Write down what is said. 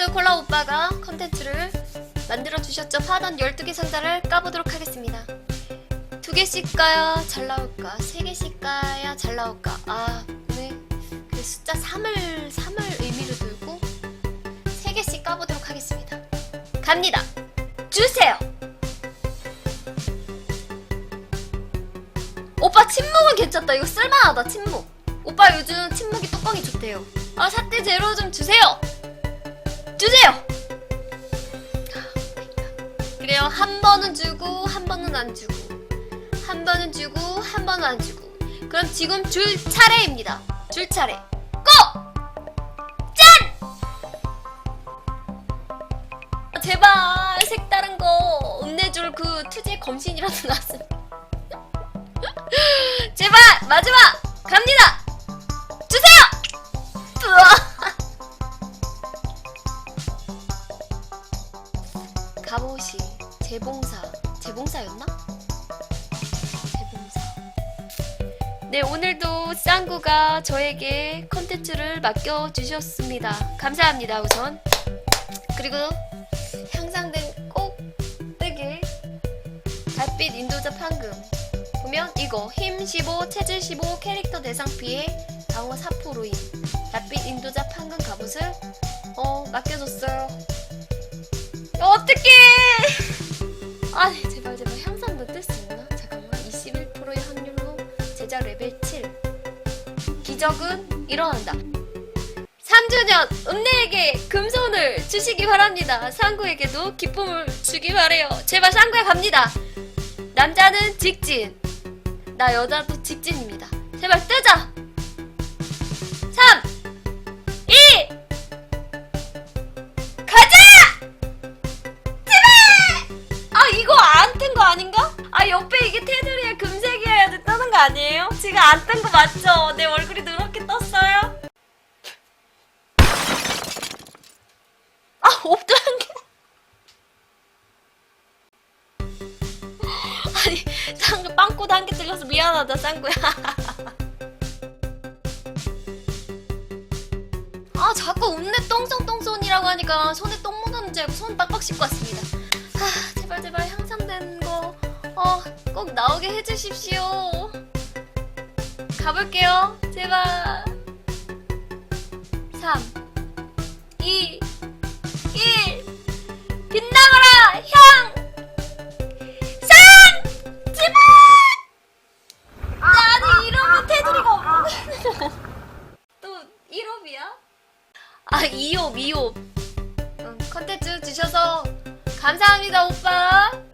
오빠가 컨텐츠를 만들어 주셨죠. 파던 12개 상자를 까보도록 하겠습니다. 두 개씩 까야 잘 나올까? 세 개씩 까야 잘 나올까? 아, 오늘 그 숫자 3을 3을 의미로 두고 세 개씩 까보도록 하겠습니다. 갑니다. 주세요. 오빠 침묵은 괜찮다. 이거 쓸만하다. 침묵. 오빠 요즘 침묵이 뚜껑이 좋대요. 아, 사태 제로 좀 주세요. 주세요. 그래요. 한 번은 주고 한 번은 안 주고 한 번은 주고 한 번은 안 주고. 그럼 지금 줄 차례입니다. 줄 차례. 고! 짠! 아, 제발 색다른 거 음내줄 그 투제 검신이라도 나왔으면. 제발 마지막 갑니다. 갑옷이 재봉사 재봉사였나? 재봉사. 네 오늘도 짱구가 저에게 컨텐츠를 맡겨 주셨습니다. 감사합니다 우선. 그리고 향상된 꼭대기 달빛 인도자 판금 보면 이거 힘 15, 체질 15, 캐릭터 대상 피해 방어 4%인 달빛 인도자 판금 아니 제발 제발. 향상 못뜰수 있나? 잠깐만. 21%의 확률로 제작 레벨 7 기적은 일어난다. 3주년 은내에게 금손을 주시기 바랍니다. 상구에게도 기쁨을 주기 바래요. 제발 상구에 갑니다. 남자는 직진. 나 여자도 직진입니다. 제발 뜨자 거 아닌가? 아 옆에 이게 테두리에 금색이어야 돼 뜨는 거 아니에요? 지금 안 뜬 거 맞죠? 내 얼굴이 누렇게 떴어요? 아한 개. 아니 쌍구 빵꾸도 한 개 찔려서 미안하다 쌍구야. 아 자꾸 음내 똥손똥손이라고 하니까 손에 똥 묻었는 줄 알고 손 빡빡 씻고 왔습니다. 해주십시오. 가볼게요. 제발. 3, 2, 1. 빛나거라, 향! 산! 제발! 아니, 이러면 테두리가 없는데. 또 1홉이야? 아, 2홉, 2홉. 응, 컨텐츠 주셔서 감사합니다, 오빠.